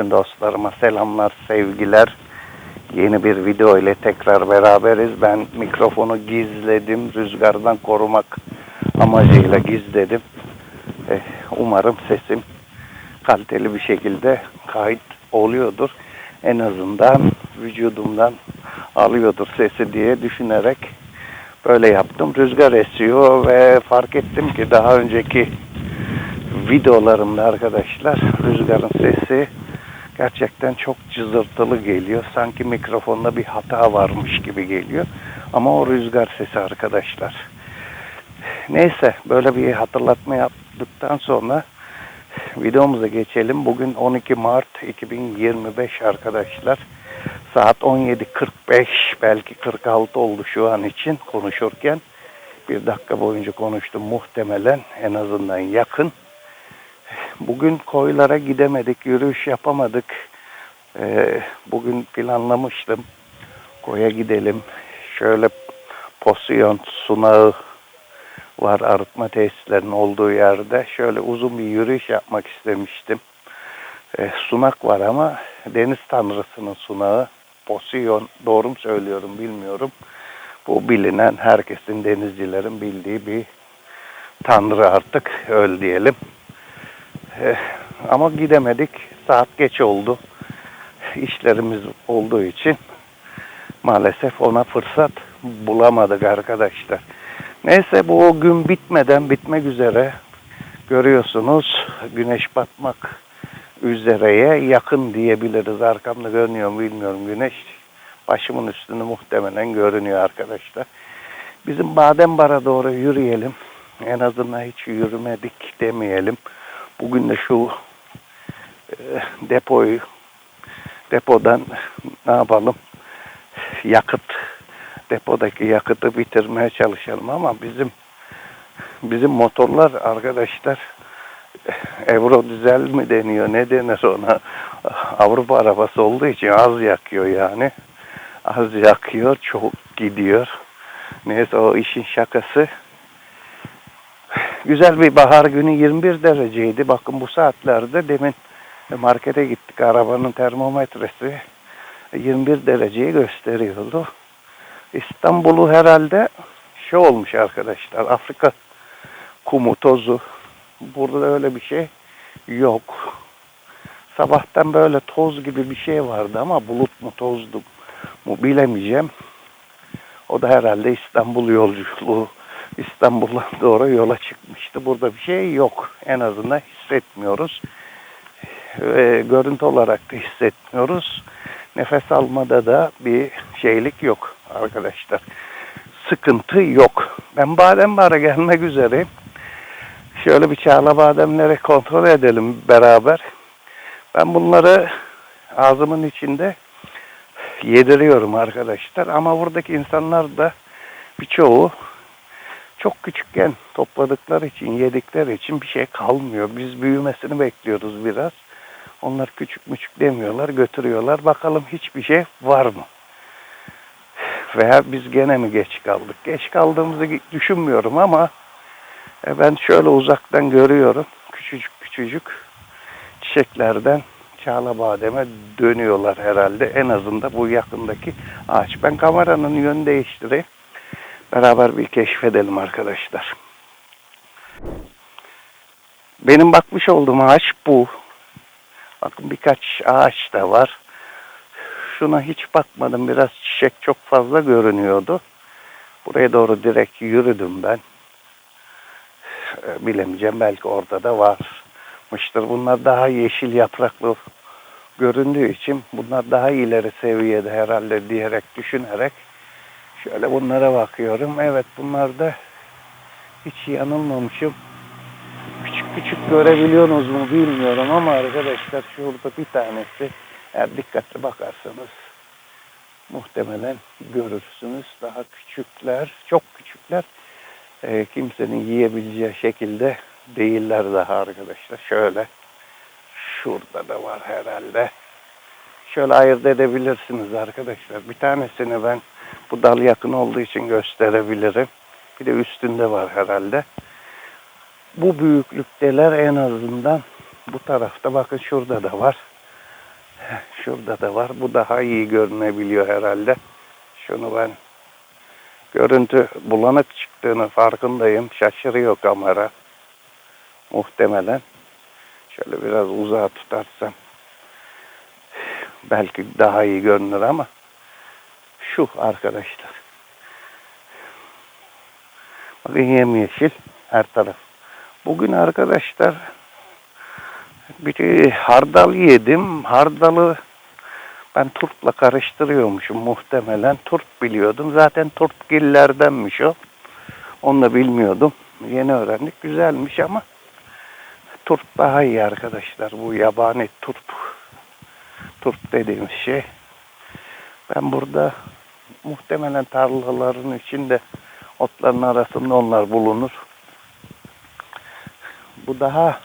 Bütün dostlarıma selamlar, sevgiler. Yeni bir video ile tekrar beraberiz. Ben mikrofonu gizledim. Rüzgardan korumak amacıyla gizledim. Eh, umarım sesim kaliteli bir şekilde kayıt oluyordur. En azından vücudumdan alıyordur sesi diye düşünerek böyle yaptım. Rüzgar esiyor ve fark ettim ki daha önceki videolarımda arkadaşlar rüzgarın sesi gerçekten çok cızırtılı geliyor. Sanki mikrofonda bir hata varmış gibi geliyor. Ama o rüzgar sesi arkadaşlar. Neyse böyle bir hatırlatma yaptıktan sonra videomuza geçelim. Bugün 12 Mart 2025 arkadaşlar. Saat 17.45 belki 46 oldu şu an için konuşurken. Bir dakika boyunca konuştum muhtemelen en azından yakın. Bugün koylara gidemedik, yürüyüş yapamadık. Ee, bugün planlamıştım. Koya gidelim. Şöyle posyon sunağı var arıtma tesislerinin olduğu yerde. Şöyle uzun bir yürüyüş yapmak istemiştim. Ee, sunak var ama deniz tanrısının sunağı. Posyon doğru mu söylüyorum bilmiyorum. Bu bilinen herkesin denizcilerin bildiği bir tanrı artık öl diyelim. Eh, ama gidemedik. Saat geç oldu. İşlerimiz olduğu için maalesef ona fırsat bulamadık arkadaşlar. Neyse bu o gün bitmeden bitmek üzere görüyorsunuz güneş batmak üzereye yakın diyebiliriz. Arkamda görünüyor mu bilmiyorum güneş. Başımın üstünde muhtemelen görünüyor arkadaşlar. Bizim Badembar'a doğru yürüyelim. En azından hiç yürümedik demeyelim. Bugün de şu e, depoyu depodan ne yapalım? Yakıt depodaki yakıtı bitirmeye çalışalım ama bizim bizim motorlar arkadaşlar Euro dizel mi deniyor ne denir ona? Avrupa arabası olduğu için az yakıyor yani. Az yakıyor çok gidiyor. Neyse o işin şakası güzel bir bahar günü 21 dereceydi. Bakın bu saatlerde demin markete gittik. Arabanın termometresi 21 dereceyi gösteriyordu. İstanbul'u herhalde şey olmuş arkadaşlar. Afrika kumu, tozu. Burada öyle bir şey yok. Sabahtan böyle toz gibi bir şey vardı ama bulut mu tozdu mu bilemeyeceğim. O da herhalde İstanbul yolculuğu İstanbul'a doğru yola çıkmıştı. Burada bir şey yok. En azından hissetmiyoruz. Ve görüntü olarak da hissetmiyoruz. Nefes almada da bir şeylik yok arkadaşlar. Sıkıntı yok. Ben badem bara gelmek üzereyim. Şöyle bir çağla bademleri kontrol edelim beraber. Ben bunları ağzımın içinde yediriyorum arkadaşlar. Ama buradaki insanlar da birçoğu çok küçükken topladıkları için, yedikleri için bir şey kalmıyor. Biz büyümesini bekliyoruz biraz. Onlar küçük müçük demiyorlar, götürüyorlar. Bakalım hiçbir şey var mı? Veya biz gene mi geç kaldık? Geç kaldığımızı düşünmüyorum ama e, ben şöyle uzaktan görüyorum. Küçücük küçücük çiçeklerden çağla bademe dönüyorlar herhalde. En azından bu yakındaki ağaç. Ben kameranın yön değiştireyim beraber bir keşfedelim arkadaşlar. Benim bakmış olduğum ağaç bu. Bakın birkaç ağaç da var. Şuna hiç bakmadım. Biraz çiçek çok fazla görünüyordu. Buraya doğru direkt yürüdüm ben. Ee, bilemeyeceğim. Belki orada da varmıştır. Bunlar daha yeşil yapraklı göründüğü için bunlar daha ileri seviyede herhalde diyerek düşünerek Şöyle bunlara bakıyorum. Evet bunlar da hiç yanılmamışım. Küçük küçük görebiliyorsunuz mu bilmiyorum ama arkadaşlar şurada bir tanesi eğer dikkatli bakarsanız muhtemelen görürsünüz. Daha küçükler, çok küçükler. E, kimsenin yiyebileceği şekilde değiller daha arkadaşlar. Şöyle şurada da var herhalde. Şöyle ayırt edebilirsiniz arkadaşlar. Bir tanesini ben bu dal yakın olduğu için gösterebilirim. Bir de üstünde var herhalde. Bu büyüklükteler en azından bu tarafta bakın şurada da var. Şurada da var. Bu daha iyi görünebiliyor herhalde. Şunu ben görüntü bulanık çıktığını farkındayım. Şaşırıyor kamera. Muhtemelen. Şöyle biraz uzağa tutarsam belki daha iyi görünür ama şu arkadaşlar. Bakın yemyeşil her taraf. Bugün arkadaşlar bir hardal yedim. Hardalı ben turpla karıştırıyormuşum muhtemelen. Turp biliyordum. Zaten turpgillerdenmiş o. Onu da bilmiyordum. Yeni öğrendik. Güzelmiş ama turp daha iyi arkadaşlar. Bu yabani turp. Turp dediğimiz şey. Ben burada muhtemelen tarlaların içinde otların arasında onlar bulunur. Bu daha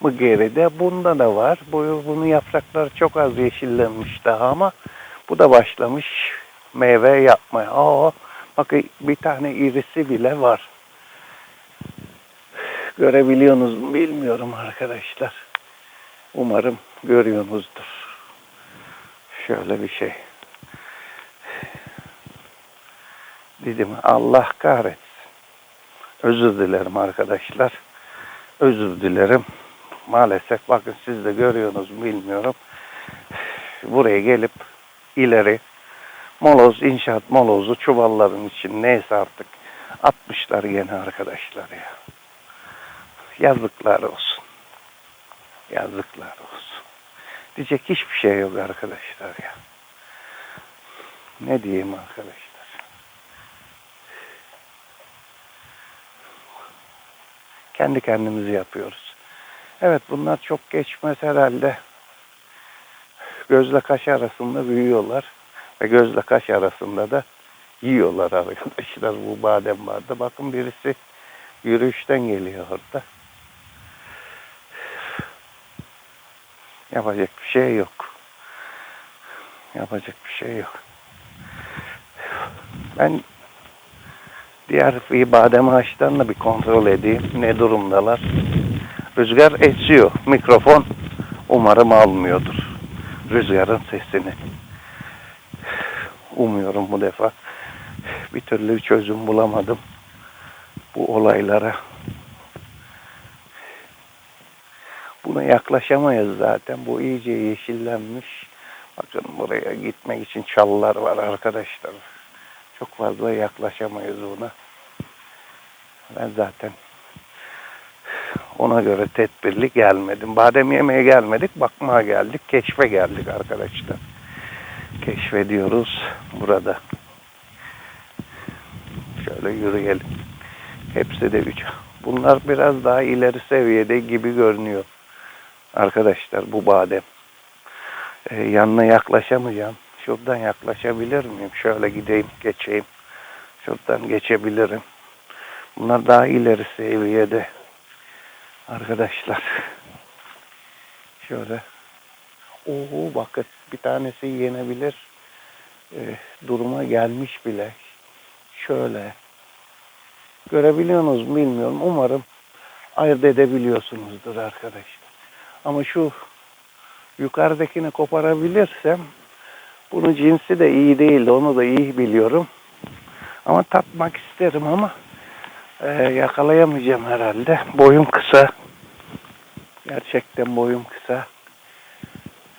mı geride? Bunda da var. Bu, bunun yaprakları çok az yeşillenmiş daha ama bu da başlamış meyve yapmaya. Aa, bakın bir tane irisi bile var. Görebiliyorsunuz mu bilmiyorum arkadaşlar. Umarım görüyorsunuzdur. Şöyle bir şey. Dedim Allah kahretsin. Özür dilerim arkadaşlar. Özür dilerim. Maalesef bakın siz de görüyorsunuz bilmiyorum. Buraya gelip ileri moloz, inşaat molozu çuvalların için neyse artık atmışlar gene arkadaşlar ya. Yazıklar olsun. Yazıklar olsun. Diyecek hiçbir şey yok arkadaşlar ya. Ne diyeyim arkadaşlar. Kendi kendimizi yapıyoruz. Evet bunlar çok geçmez herhalde. Gözle kaş arasında büyüyorlar. Ve gözle kaş arasında da yiyorlar arkadaşlar bu badem vardı. Bakın birisi yürüyüşten geliyor orada. Yapacak bir şey yok. Yapacak bir şey yok. Ben diğer badem ağaçlarını bir kontrol edeyim. Ne durumdalar? Rüzgar esiyor. Mikrofon umarım almıyordur. Rüzgarın sesini. Umuyorum bu defa. Bir türlü çözüm bulamadım. Bu olaylara. Buna yaklaşamayız zaten. Bu iyice yeşillenmiş. Bakın buraya gitmek için çalılar var arkadaşlar. Çok fazla yaklaşamayız buna. Ben zaten ona göre tedbirli gelmedim. Badem yemeye gelmedik, bakmaya geldik, keşfe geldik arkadaşlar. Keşfediyoruz burada. Şöyle yürüyelim. Hepsi de üç. Bunlar biraz daha ileri seviyede gibi görünüyor. Arkadaşlar bu badem. Ee, yanına yaklaşamayacağım. Şuradan yaklaşabilir miyim? Şöyle gideyim, geçeyim. Şuradan geçebilirim. Bunlar daha ileri seviyede. Arkadaşlar. Şöyle. Oo bakın bir tanesi yenebilir. Ee, duruma gelmiş bile. Şöyle. Görebiliyorsunuz mu bilmiyorum. Umarım ayırt edebiliyorsunuzdur arkadaşlar. Ama şu yukarıdakini koparabilirsem bunun cinsi de iyi değildi. Onu da iyi biliyorum. Ama tatmak isterim ama e, yakalayamayacağım herhalde. Boyum kısa. Gerçekten boyum kısa.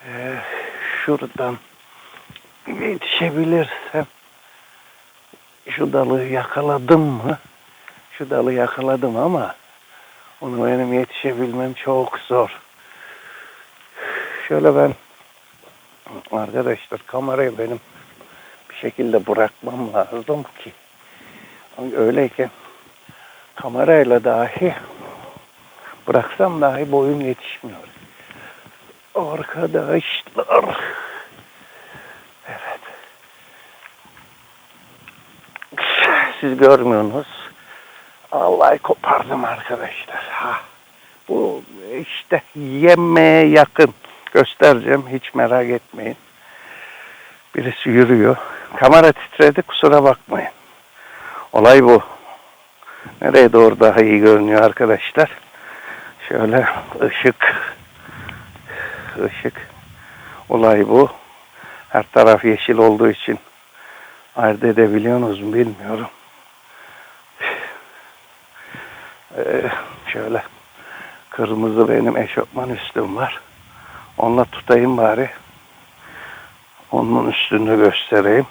E, şuradan yetişebilirsem şu dalı yakaladım mı? Şu dalı yakaladım ama onu benim yetişebilmem çok zor. Şöyle ben arkadaşlar kamerayı benim bir şekilde bırakmam lazım ki öyleyken kamerayla dahi bıraksam dahi boyum yetişmiyor. Arkadaşlar evet siz görmüyorsunuz. Vallahi kopardım arkadaşlar. Ha. Bu işte yemeye yakın göstereceğim. Hiç merak etmeyin. Birisi yürüyor. Kamera titredi kusura bakmayın. Olay bu. Nereye doğru daha iyi görünüyor arkadaşlar. Şöyle ışık ışık Olay bu. Her taraf yeşil olduğu için ayırt edebiliyorsunuz mu bilmiyorum. Ee, şöyle kırmızı benim eşofman üstüm var. Onunla tutayım bari. Onun üstünü göstereyim.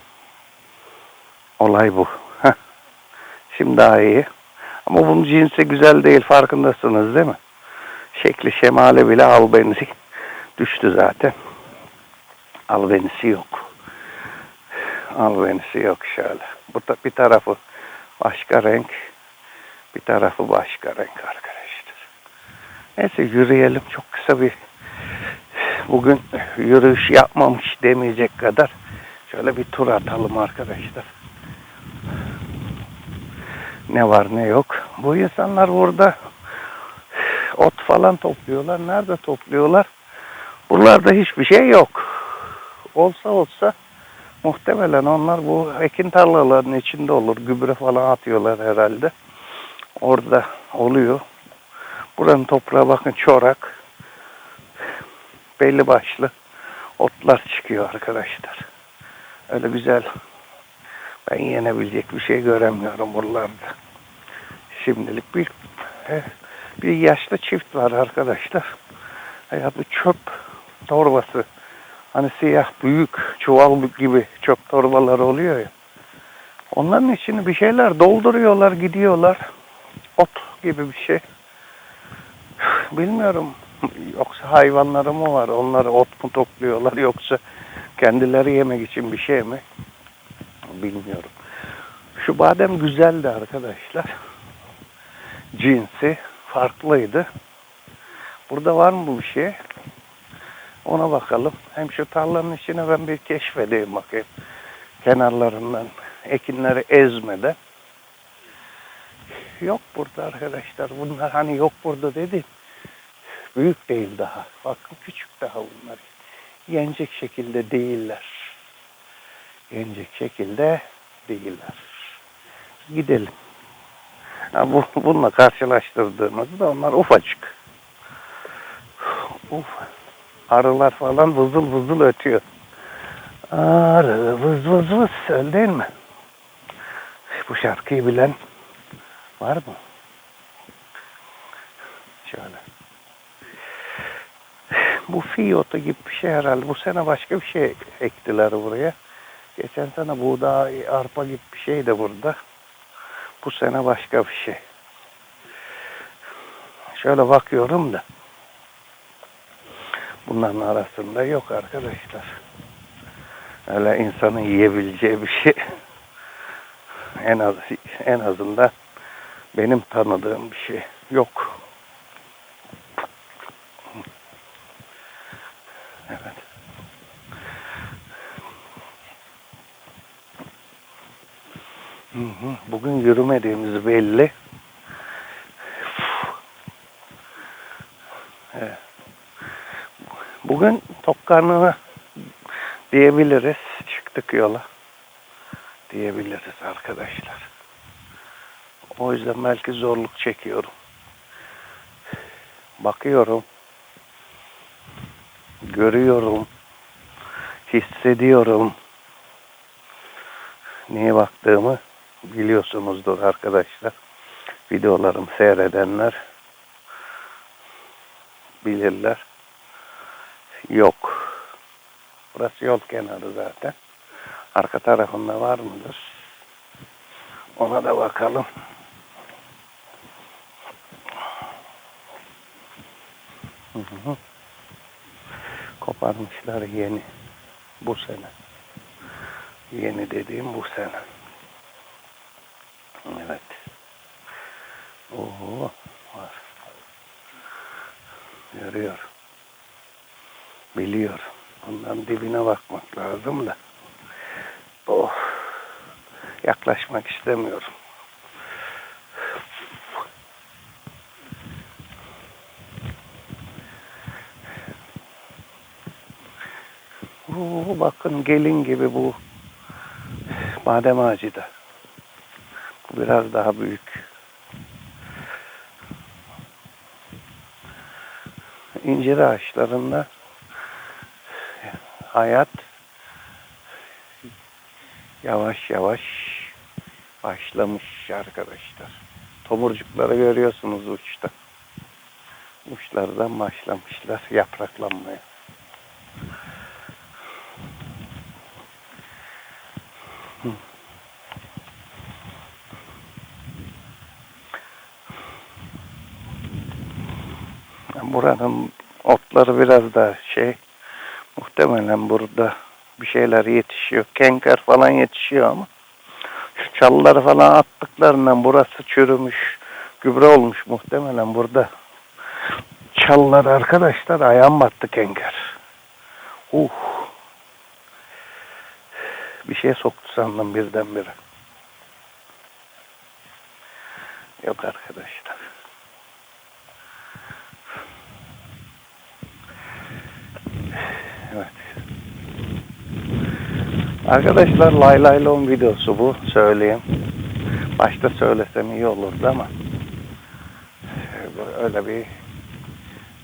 Olay bu. Heh. Şimdi daha iyi. Ama bunun cinsi güzel değil farkındasınız değil mi? Şekli şemali bile albenisi düştü zaten. Albenisi yok. Albenisi yok şöyle. Bu ta- bir tarafı başka renk, bir tarafı başka renk arkadaşlar. Neyse yürüyelim. Çok kısa bir bugün yürüyüş yapmamış demeyecek kadar şöyle bir tur atalım arkadaşlar. Ne var ne yok. Bu insanlar burada ot falan topluyorlar. Nerede topluyorlar? Buralarda hiçbir şey yok. Olsa olsa muhtemelen onlar bu ekin tarlalarının içinde olur. Gübre falan atıyorlar herhalde. Orada oluyor. Buranın toprağı bakın çorak. Belli başlı otlar çıkıyor arkadaşlar. Öyle güzel. Ben yenebilecek bir şey göremiyorum buralarda. Şimdilik bir eh, bir yaşlı çift var arkadaşlar. Ya bir çöp torbası. Hani siyah büyük çuval gibi çöp torbaları oluyor ya. Onların içini bir şeyler dolduruyorlar gidiyorlar. Ot gibi bir şey. Bilmiyorum. Yoksa hayvanları mı var? Onları ot mu topluyorlar yoksa kendileri yemek için bir şey mi? Bilmiyorum. Şu badem güzeldi arkadaşlar. Cinsi farklıydı. Burada var mı bu şey? Ona bakalım. Hem şu tarlanın içine ben bir keşfedeyim bakayım. Kenarlarından ekinleri ezmeden. Yok burada arkadaşlar. Bunlar hani yok burada dedi. Büyük değil daha. Bakın küçük daha bunlar. Yenecek şekilde değiller. Yenecek şekilde değiller. Gidelim. Ha, bu, bununla karşılaştırdığımızda onlar ufacık. Uf. Arılar falan vızıl vızıl ötüyor. Arı vız vız vız öyle değil mi? Bu şarkıyı bilen var mı? Şöyle. Bu fiyotu gibi bir şey herhalde. Bu sene başka bir şey ektiler buraya. Geçen sene buğday, arpa gibi bir şey de burada. Bu sene başka bir şey. Şöyle bakıyorum da. Bunların arasında yok arkadaşlar. Öyle insanın yiyebileceği bir şey. En az en azından benim tanıdığım bir şey yok. Bugün yürümediğimiz belli. Bugün tok karnına diyebiliriz. Çıktık yola. Diyebiliriz arkadaşlar. O yüzden belki zorluk çekiyorum. Bakıyorum. Görüyorum. Hissediyorum. Neye baktığımı biliyorsunuzdur arkadaşlar. Videolarımı seyredenler bilirler. Yok. Burası yol kenarı zaten. Arka tarafında var mıdır? Ona da bakalım. Hı hı. Koparmışlar yeni. Bu sene. Yeni dediğim bu sene. Evet. Oo, var. Görüyor. Biliyor. Ondan dibine bakmak lazım da. Oh. Yaklaşmak istemiyorum. Oo, bakın gelin gibi bu badem ağacı da. Biraz daha büyük. İncir ağaçlarında hayat yavaş yavaş başlamış arkadaşlar. Tomurcukları görüyorsunuz uçta. Uçlardan başlamışlar yapraklanmaya. Hı. Buranın otları biraz da şey muhtemelen burada bir şeyler yetişiyor. Kenker falan yetişiyor ama şu çalıları falan attıklarından burası çürümüş. Gübre olmuş muhtemelen burada. Çalılar arkadaşlar ayağım battı kenker. Uh. Bir şey soktu sandım birdenbire. Yok arkadaşlar. Evet. Arkadaşlar lay lay lom videosu bu söyleyeyim. Başta söylesem iyi olurdu ama öyle bir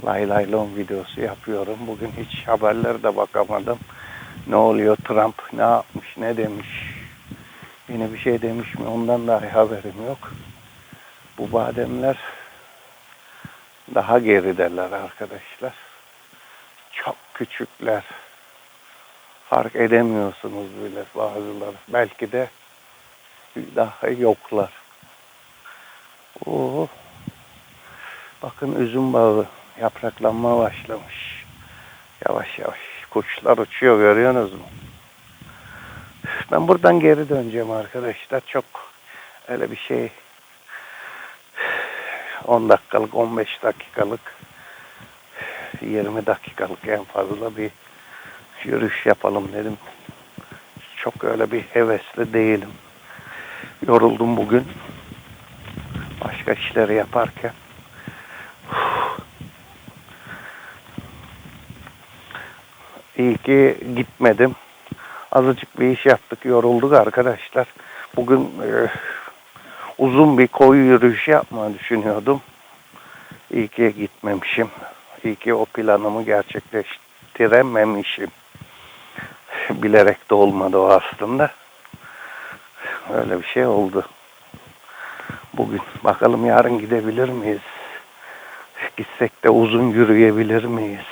lay lay lom videosu yapıyorum. Bugün hiç haberlere de bakamadım. Ne oluyor Trump ne yapmış ne demiş. Yine bir şey demiş mi ondan dahi haberim yok. Bu bademler daha gerideler arkadaşlar. Çok küçükler. Fark edemiyorsunuz bile bazıları. Belki de daha yoklar. Oo. Bakın üzüm bağı yapraklanma başlamış. Yavaş yavaş. Kuşlar uçuyor görüyorsunuz mu? Ben buradan geri döneceğim arkadaşlar. Çok öyle bir şey 10 dakikalık 15 dakikalık 20 dakikalık en fazla bir yürüyüş yapalım dedim. Çok öyle bir hevesli değilim. Yoruldum bugün. Başka işleri yaparken. İyi ki gitmedim. Azıcık bir iş yaptık, yorulduk arkadaşlar. Bugün e, uzun bir koyu yürüyüş yapmayı düşünüyordum. İyi ki gitmemişim. İyi ki o planımı gerçekleştirememişim. Bilerek de olmadı o aslında. Öyle bir şey oldu. Bugün bakalım yarın gidebilir miyiz? Gitsek de uzun yürüyebilir miyiz?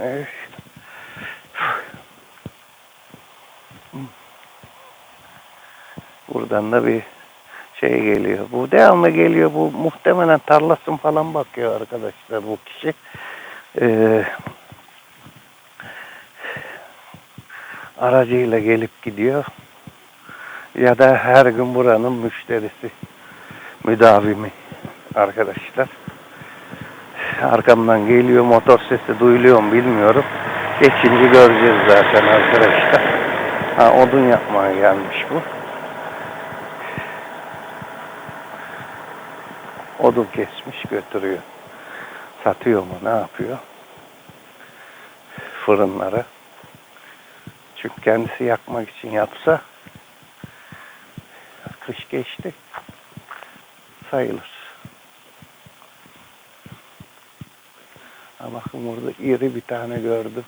Evet. Buradan da bir şey geliyor. Bu devamlı geliyor. Bu muhtemelen tarlasın falan bakıyor arkadaşlar bu kişi. Ee, aracıyla gelip gidiyor. Ya da her gün buranın müşterisi, müdavimi arkadaşlar. Arkamdan geliyor motor sesi duyuluyor mu bilmiyorum. Geçince göreceğiz zaten arkadaşlar. Ha, odun yapmaya gelmiş bu. Odun kesmiş götürüyor. Satıyor mu ne yapıyor? Fırınlara. Çünkü kendisi yakmak için yapsa kış geçti. Sayılır. Ha bakın burada iri bir tane gördüm.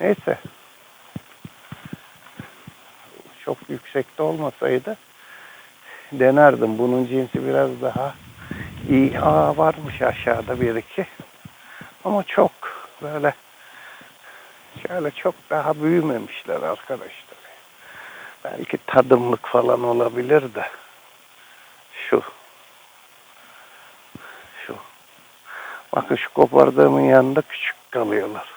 Neyse. Çok yüksekte olmasaydı denerdim. Bunun cinsi biraz daha iyi. Aa varmış aşağıda bir iki. Ama çok böyle şöyle çok daha büyümemişler arkadaşlar. Belki tadımlık falan olabilir de. Şu. Şu. Bakın şu kopardığımın yanında küçük kalıyorlar.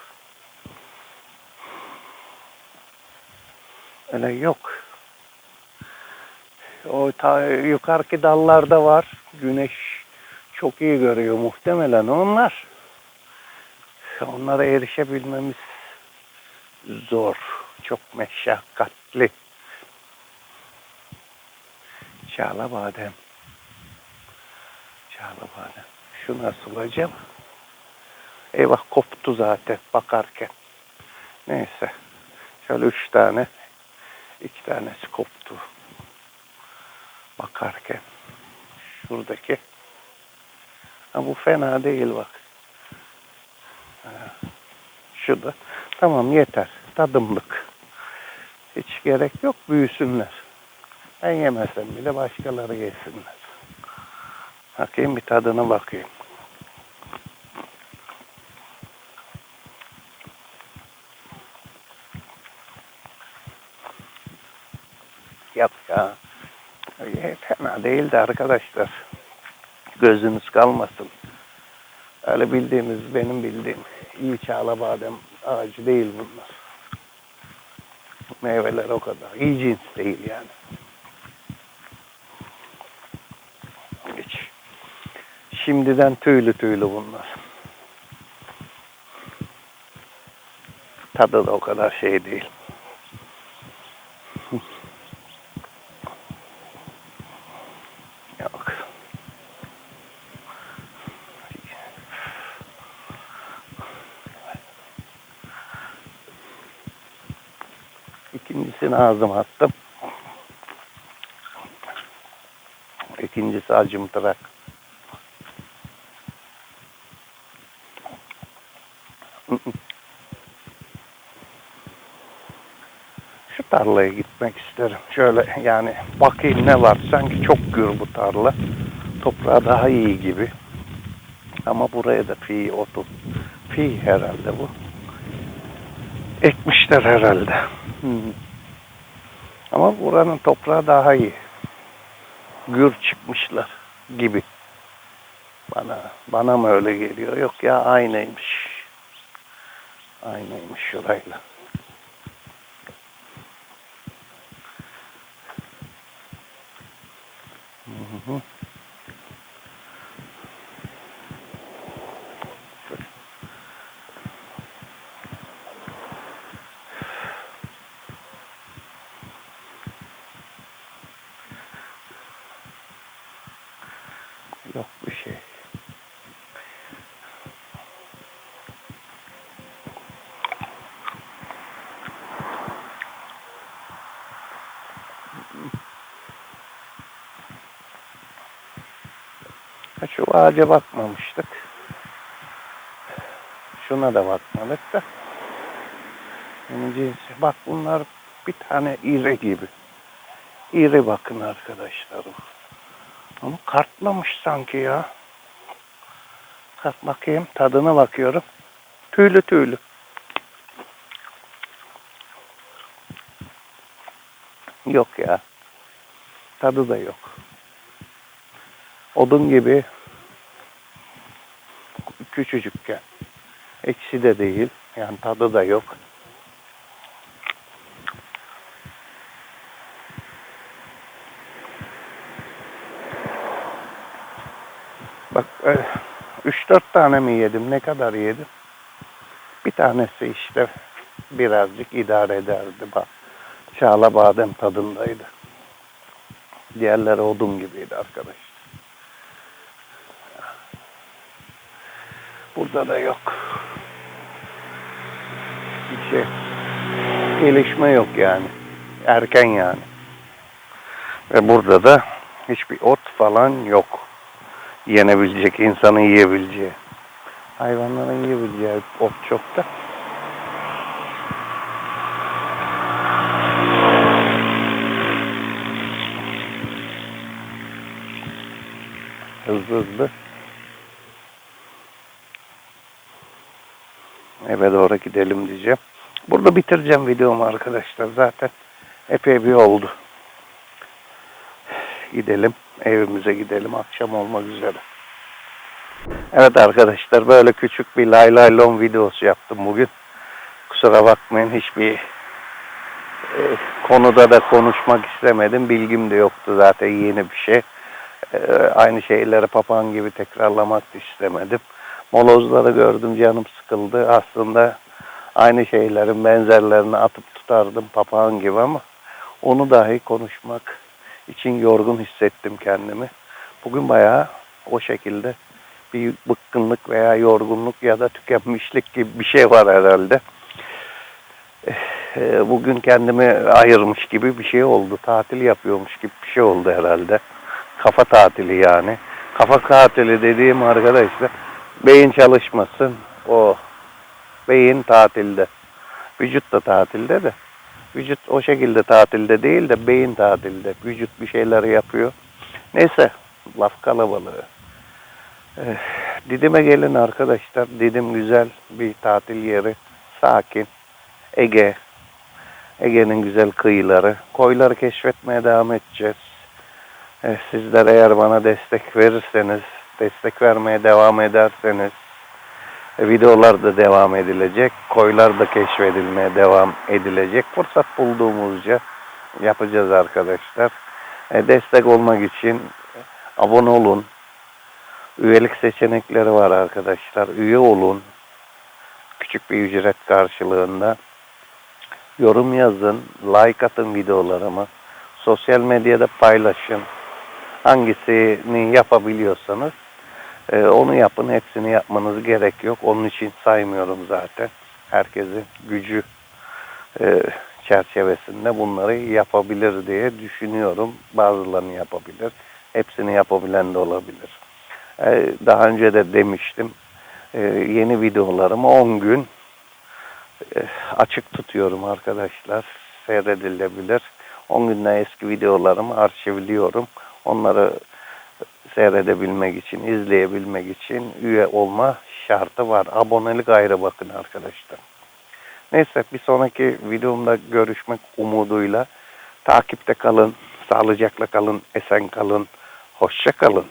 Öyle yok. O ta, yukarıki dallarda var. Güneş çok iyi görüyor muhtemelen onlar. Onlara erişebilmemiz zor. Çok meşakkatli. Çağla badem. Çağla badem. Şu nasıl acaba? Eyvah koptu zaten bakarken. Neyse. Şöyle üç tane. iki tanesi koptu. Bakarken. Şuradaki. Ha, bu fena değil bak. Ha, Şu. Tamam yeter. Tadımlık. Hiç gerek yok. Büyüsünler. Ben yemesem bile başkaları yesinler. Bakayım bir tadına bakayım. Yap ya. Fena değildi arkadaşlar. Gözünüz kalmasın. Öyle bildiğimiz benim bildiğim iyi çağla badem ağacı değil bunlar. Meyveler o kadar. İyi cins değil yani. Hiç. Şimdiden tüylü tüylü bunlar. Tadı da o kadar şey değil. Yok. İkincisini ağzıma attım. İkincisi acımtırak. Şu tarlaya gitmek isterim. Şöyle yani bakayım ne var. Sanki çok gür bu tarla. Toprağı daha iyi gibi. Ama buraya da fi otu. Fi herhalde bu. Ekmişler herhalde. Hı. Ama buranın toprağı daha iyi. Gür çıkmışlar gibi. Bana bana mı öyle geliyor? Yok ya aynıymış. Aynıymış şurayla. Hı hı. Yok bir şey. Şu ağaca bakmamıştık. Şuna da bakmadık da. Bak bunlar bir tane iri gibi. İri bakın arkadaşlar. Ama kartmamış sanki ya. Kart bakayım. Tadına bakıyorum. Tüylü tüylü. Yok ya. Tadı da yok. Odun gibi küçücükken. Ekşi de değil. Yani tadı da yok. Bak 3-4 tane mi yedim? Ne kadar yedim? Bir tanesi işte birazcık idare ederdi. Bak. Çağla badem tadındaydı. Diğerleri odun gibiydi arkadaş. Burada da yok. Bir şey. Gelişme yok yani. Erken yani. Ve burada da hiçbir ot falan yok. Yenebilecek, insanın yiyebileceği. Hayvanların yiyebileceği ot çok da. Hızlı hızlı. Eve doğru gidelim diyeceğim. Burada bitireceğim videomu arkadaşlar. Zaten epey bir oldu. Gidelim. Evimize gidelim. Akşam olmak üzere. Evet arkadaşlar böyle küçük bir lay lay lom videosu yaptım bugün. Kusura bakmayın hiçbir e, konuda da konuşmak istemedim. Bilgim de yoktu zaten yeni bir şey. E, aynı şeyleri papağan gibi tekrarlamak da istemedim. Molozları gördüm canım sıkıldı. Aslında aynı şeylerin benzerlerini atıp tutardım papağan gibi ama onu dahi konuşmak için yorgun hissettim kendimi. Bugün bayağı o şekilde bir bıkkınlık veya yorgunluk ya da tükenmişlik gibi bir şey var herhalde. Eh, Bugün kendimi ayırmış gibi bir şey oldu. Tatil yapıyormuş gibi bir şey oldu herhalde. Kafa tatili yani. Kafa tatili dediğim arkadaşlar beyin çalışmasın. O beyin tatilde. Vücut da tatilde de. Vücut o şekilde tatilde değil de beyin tatilde. Vücut bir şeyleri yapıyor. Neyse laf kalabalığı. Eh, Didim'e gelin arkadaşlar. Didim güzel bir tatil yeri. Sakin. Ege. Ege'nin güzel kıyıları. Koyları keşfetmeye devam edeceğiz. Eh, Sizler eğer bana destek verirseniz, destek vermeye devam ederseniz videolar da devam edilecek. Koylar da keşfedilmeye devam edilecek. Fırsat bulduğumuzca yapacağız arkadaşlar. E, destek olmak için abone olun. Üyelik seçenekleri var arkadaşlar. Üye olun. Küçük bir ücret karşılığında. Yorum yazın, like atın videolarımı. Sosyal medyada paylaşın. Hangisini yapabiliyorsanız e, onu yapın. Hepsini yapmanız gerek yok. Onun için saymıyorum zaten. Herkesin gücü e, çerçevesinde bunları yapabilir diye düşünüyorum. Bazılarını yapabilir. Hepsini yapabilen de olabilir. E, daha önce de demiştim. e, yeni videolarımı 10 gün e, açık tutuyorum arkadaşlar. Seyredilebilir. 10 günden eski videolarımı arşivliyorum. Onları seyredebilmek için, izleyebilmek için üye olma şartı var. Abonelik ayrı bakın arkadaşlar. Neyse bir sonraki videomda görüşmek umuduyla takipte kalın, sağlıcakla kalın, esen kalın, hoşça kalın.